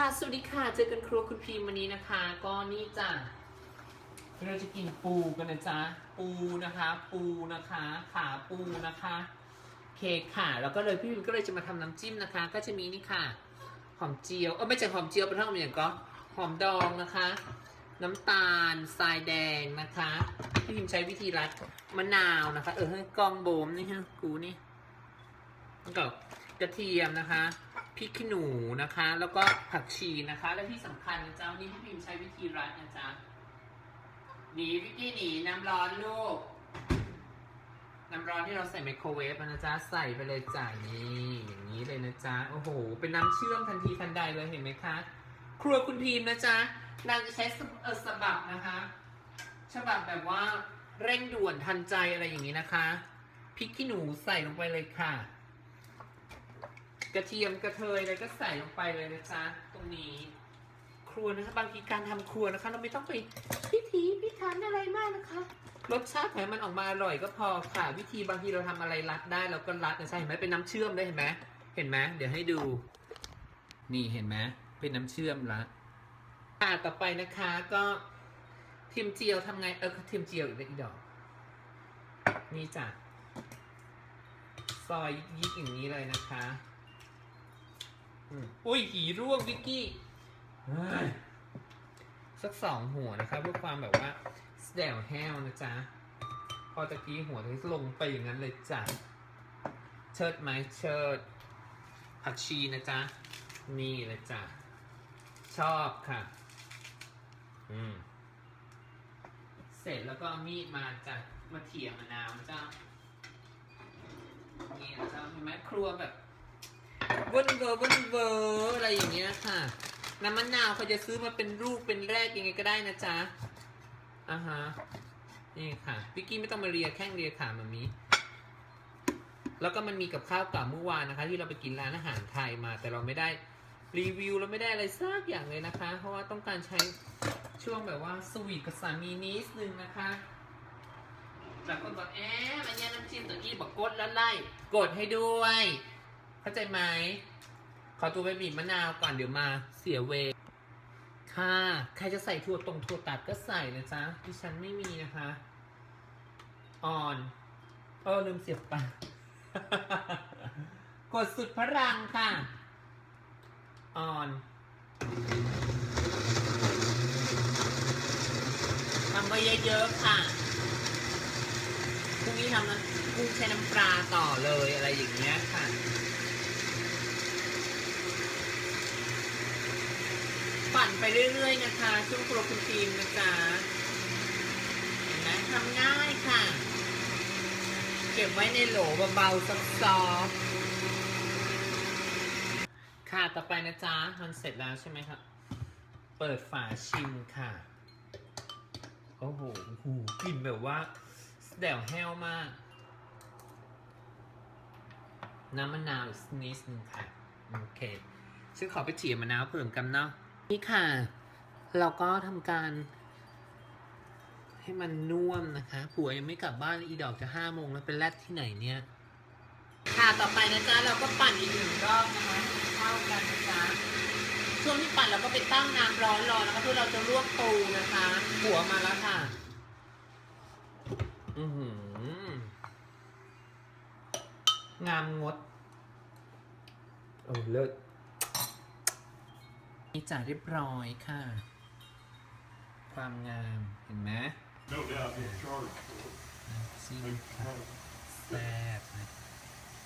ค่ะ สวัสดีค่ะ เจอกันครัวคุณพีมวันนี้นะคะ ก็นี่จ้ะ เราจะกินปูกันนะจ๊ะ ปูนะคะ ปูนะคะ ขาปูนะคะ เค้กค่ะ แล้วก็เลยพี่พิมก็เลยจะมาทำน้ำจิ้มนะคะ ก็จะมีนี่ค่ะ หอมเจียว เออไม่ใช่หอมเจียวเป็นเท่ากับอย่างก็ หอมดองนะคะ น้ำตาล ทรายแดงนะคะ พี่พิมใช้วิธีรัดมะนาวนะคะ เออให้กองโบมนี่ฮะกูนี่แล้วก็กระเทียมนะคะ พริกขี้หนูนะคะ แล้วก็ผักชีนะคะ และที่สำคัญนะจ๊ะวันนี้พี่พิมใช้วิธีรัดนะจ๊ะหนีวิกกี้หนีน้ำร้อนลูก น้ำร้อนที่เราใส่ไมโครเวฟนะจ๊ะใส่ไปเลยจ้ะนี่อย่างนี้เลยนะจ๊ะโอ้โห เป็นน้ำเชื่อมทันทีทันใดเลยเห็นไหมคะ ครัวคุณพีมนะจ๊ะนางจะใช้สเออสบับนะคะฉบับแบบว่าเร่งด่วนทันใจอะไรอย่างนี้นะคะพริกขี้หนูใส่ลงไปเลยค่ะ กระเทียมกระเทยอะไรก็ใส่ลงไปเลยนะจ๊ะตรงนี้ ครัวนะคะบางทีการทำครัวนะคะ เราไม่ต้องไปพิถีพิถันอะไรมากนะคะรสชาติให้มันออกมาอร่อยก็พอค่ะ วิธีบางทีเราทำอะไรรัดได้เราก็รัดนะใช่เห็นไหมเป็นน้ำเชื่อมได้เห็นไหมเห็นไหมเดี๋ยวให้ดู นี่เห็นไหมเป็นน้ำเชื่อมละอ่าต่อไปนะคะก็เทียมเจียวทำไงเออเทียมเจียวอีกแล้วอีดอกนี่จ้ะซอยยิกอย่างนี้เลยนะคะ อืมอุ้ยหีร่วงวิกกี้เฮ้ยสักสองหัวนะคะเพื่อความแบบว่าแดวแห้วนะจ๊ะ พอตะกี้หัวที่ลงไปอย่างนั้นเลยจ้ะ เชิดไหมเชิด ผักชีนะจ๊ะ นี่เลยจ้ะ ชอบค่ะ อืม เสร็จแล้วก็เอามีดมาจ้ะ มาเถี่ยมะนาวนะจ้ะนี่นะจ๊ะเห็นไหมครัวแบบเวิ้นเวอร์วิ้นเวอร์อะไรอย่างเงี้ยค่ะ น้ำมะนาวเขาจะซื้อมาเป็นลูกเป็นแรกยังไงก็ได้นะจ๊ะอ่าฮะนี่ค่ะวิกกี้ไม่ต้องมาเรียแข้งเรียขามามีแล้วก็มันมีกับข้าวเก่าเมื่อวานนะคะ ที่เราไปกินร้านอาหารไทยมา แต่เราไม่ได้รีวิวเราไม่ได้อะไรสักอย่างเลยนะคะ เพราะว่าต้องการใช้ช่วงแบบว่าสวีทกับสามีนิดนึงนะคะแต่คนบอกแอะมันนี่ยน้ำจิ้มตะกี้บอกกดแล้วไล่กดให้ด้วย เข้าใจไหมขอตัวไปบีบมะนาวก่อนเดี๋ยวมาเสียเวค่ะใครจะใส่ถั่วตรงถั่วตัดก็ใส่นะจ๊ะดิฉันไม่มีนะคะ อ่อน เออลืมเสียบปลั๊กกดสุดพลังค่ะ อ่อนทำไปเยอะๆค่ะพรุ่งนี้ทำน้ำกุ้งใช้น้ำปลาต่อเลยอะไรอย่างเงี้ยค่ะ ปั่นไปเรื่อย ๆ นะคะช่วงครัวคุณทีมนะจ๊ะเห็นไหมทำง่ายค่ะ เก็บไว้ในโหลเบาๆซอฟๆค่ะต่อไปนะจ๊ะมันเสร็จแล้วใช่ไหมครับ เปิดฝาชิมค่ะ โอ้โหหูกลิ่นแบบว่าแดวแห้วมาก น้ำมะนาวสนิดนึงค่ะ โอเคฉันขอไปเฉียมะนาวเพิ่มกันเนาะ นี่ค่ะ เราก็ทำการ ให้มันน่วมนะคะผัวยังไม่กลับบ้านเลยอีดอกจะห้าโมงแล้วเป็นแรดที่ไหนเนี่ย ค่ะต่อไปนะจ๊ะเราก็ปั่นอีกหนึ่งรอบนะคะให้เข้ากันนะจ๊ะช่วงที่ปั่นเราก็ไปตั้งน้ำร้อนรอนะคะเพื่อเราจะลวกปูนะคะหัวมาแล้วค่ะ อือหืองามงด โอ้เลิศ นี่จ่ายเรียบร้อยค่ะ ความงามเห็นไหม No doubt he'll charge for it. ซีน Make ค่ะ money. แซ่บนะ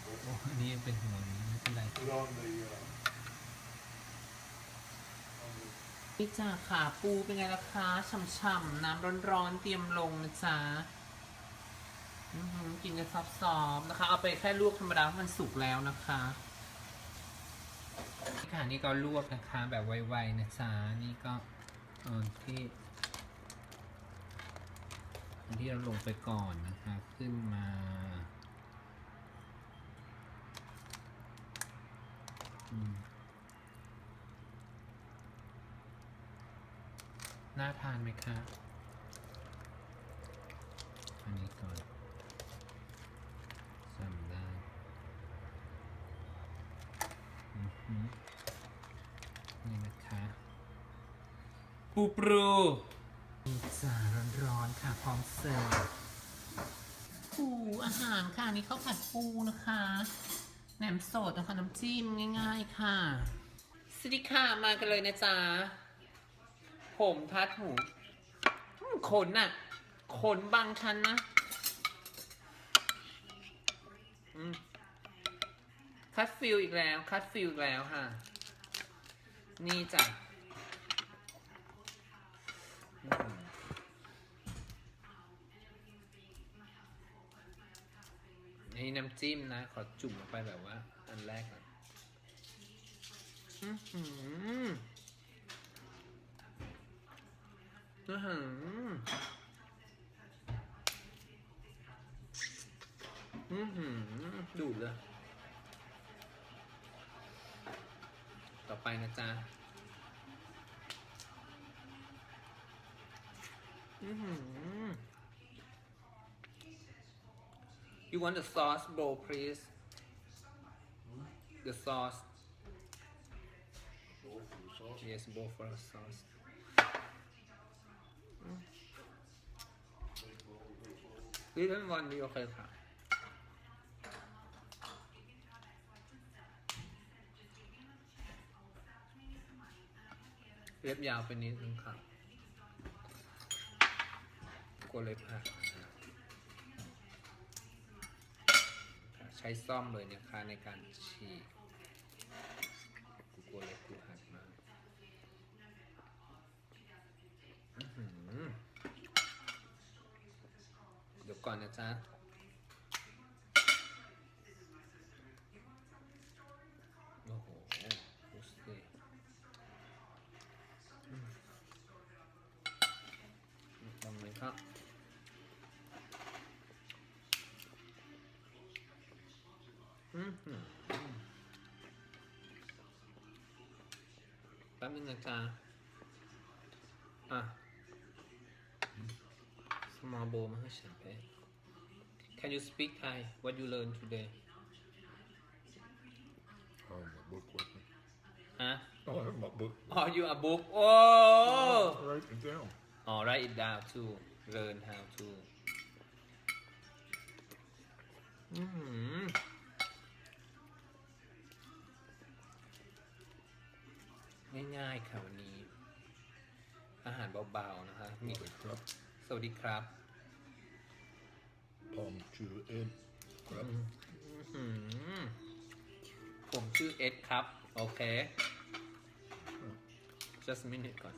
โอ้อันนี่ยังเป็นหัวนี้ไม่เป็นไร Put on the, uh, on the นี่จ้าขาปูเป็นไงล่ะคะฉ่ำๆน้ำร้อนๆเตรียมลงนะจ๊ะอื้อหือกินกันซอฟๆนะคะ เอาไปแค่ลวกธรรมดาเพราะมันสุกแล้วนะคะนี่ ค่ะนี่ก็ลวกนะคะแบบไวๆนะจ๊ะนี่ก็เออที่อันที่เราลงไปก่อนนะคะ ขึ้นมาน่าทานไหมคะ อันนี้ก่อนสั่งได้อือหือนี่นะคะ ปูปรูนี่จ้าร้อนๆค่ะ พร้อมเสิร์ฟปูอาหารค่ะนี่ข้าวผัดปูนะคะแหนมสดนะคะน้ำจิ้มง่าย ๆ ค่ะสวัสดีค่ะมากันเลยนะจ๊ะผมทัดหูอืมขนน่ะ ขนบางชั้นนะอืมคัดฟิลอีกแล้ว คัดฟิลอีกแล้วค่ะ นี่จ้ะ นี่น้ำจิ้มนะ ขอจุ่มลงไปแบบว่า อันแรกก่อนอื้อหืออื้อหืออื้อหือดูดเลย ต่อไปนะจ๊ะอื้อหือ You want the sauce bowl please the sauce Bowl for the sauce. yes bowl for the sauce Little one ดีโอเคค่ะ เล็บยาวไปนิดนึงค่ะกลัวเล็บหักค่ะ ช้ซ่อมเลยเนี่ยค่ะในการฉีกกูกลัวเล็บกูหักมากเดี๋ยวก่อนนะจ๊ะ ป๊บนึงนะจ๊ะ อ่ะ small bowl มาให้ฉันไป Can you speak Thai what you learn today I have my book with me. ฮะ Oh, I have my book. Oh you a book โอ้ Write it down. Oh, write it down to เบาๆนะคะมี Like crab, สวัสดีครับ palm chew in. Crab. อื้อหือผมชื่อเอ็ดครับ โอเค just a minute ก่อน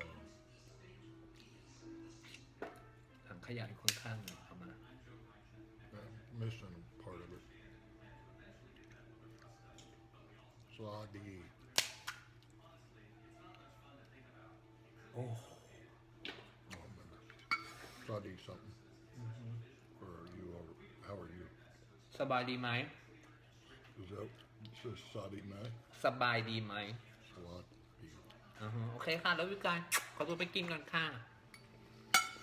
Um, ถังขยะอยู่ข้างๆหน่อยเอามา I'm missing part of it. Sadi. โอ้ Sadi something. Or are you, over- how are you? สบายดีไหม Is that, it says Sadi Mai? สบายดีไหม Sadi. อือฮึโอเคค่ะ แล้ววิการขอตัวไปกินก่อนค่ะ